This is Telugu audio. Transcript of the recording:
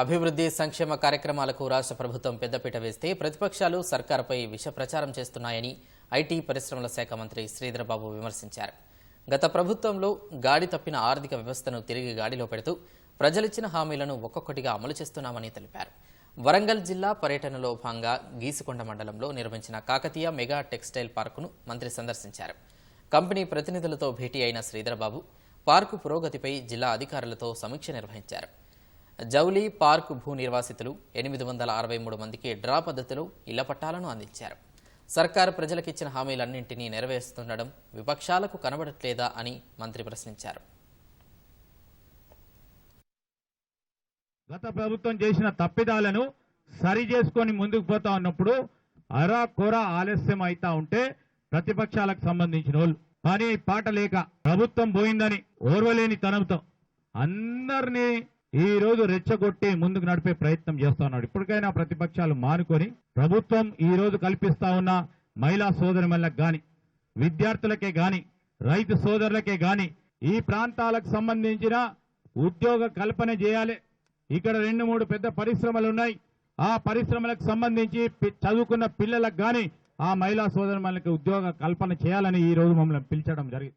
అభివృద్ధి సంక్షేమ కార్యక్రమాలకు రాష్ట్ర ప్రభుత్వం పెద్దపీట వేస్తే ప్రతిపక్షాలు సర్కారుపై విష ప్రచారం చేస్తున్నాయని ఐటీ పరిశ్రమల శాఖ మంత్రి శ్రీధరబాబు విమర్శించారు. గత ప్రభుత్వంలో గాడి తప్పిన ఆర్థిక వ్యవస్థను తిరిగి గాడిలో పెడుతూ ప్రజలిచ్చిన హామీలను ఒక్కొక్కటిగా అమలు చేస్తున్నామని తెలిపారు. వరంగల్ జిల్లా పర్యటనలో భాగంగా గీసుకొండ మండలంలో నిర్మించిన కాకతీయ మెగా టెక్స్టైల్ పార్కును మంత్రి సందర్శించారు. కంపెనీ ప్రతినిధులతో భేటీ అయిన శ్రీధరబాబు పార్కు పురోగతిపై జిల్లా అధికారులతో సమీక్ష నిర్వహించారు. జౌలి పార్క్ భూ నిర్వాసితులు ఎనిమిది వందల అరవై మూడు మందికి డ్రా పద్ధతిలో ఇళ్ళ పట్టాలను అందించారు. సర్కారు ప్రజలకిచ్చిన హామీలన్నింటినీ నెరవేరుస్తుండడం విపక్షాలకు కనబడట్లేదా అని మంత్రి ప్రశ్నించారు. గత ప్రభుత్వం చేసిన తప్పిదాలను సరి చేసుకొని ముందుకు పోతా ఉన్నప్పుడు అరా కొర ఆలస్యం అయితా ఉంటే ప్రతిపక్షాలకు సంబంధించిన వాళ్ళు కానీ పాట లేక ప్రభుత్వం పోయిందని ఓర్వలేని తనంతో అందరినీ ఈ రోజు రెచ్చగొట్టి ముందుకు నడిపే ప్రయత్నం చేస్తా ఉన్నాడు. ఇప్పటికైనా ప్రతిపక్షాలు మానుకొని ప్రభుత్వం ఈ రోజు కల్పిస్తా ఉన్న మహిళా సోదరిమల్లకు గాని విద్యార్థులకే గాని రైతు సోదరులకే గాని ఈ ప్రాంతాలకు సంబంధించిన ఉద్యోగ కల్పన చేయాలి. ఇక్కడ రెండు మూడు పెద్ద పరిశ్రమలు ఉన్నాయి. ఆ పరిశ్రమలకు సంబంధించి పి- చదువుకున్న పిల్లలకు గాని ఆ మహిళా సోదరులకు ఉద్యోగ కల్పన చేయాలని ఈ రోజు మమ్మల్ని పిలిచడం జరిగింది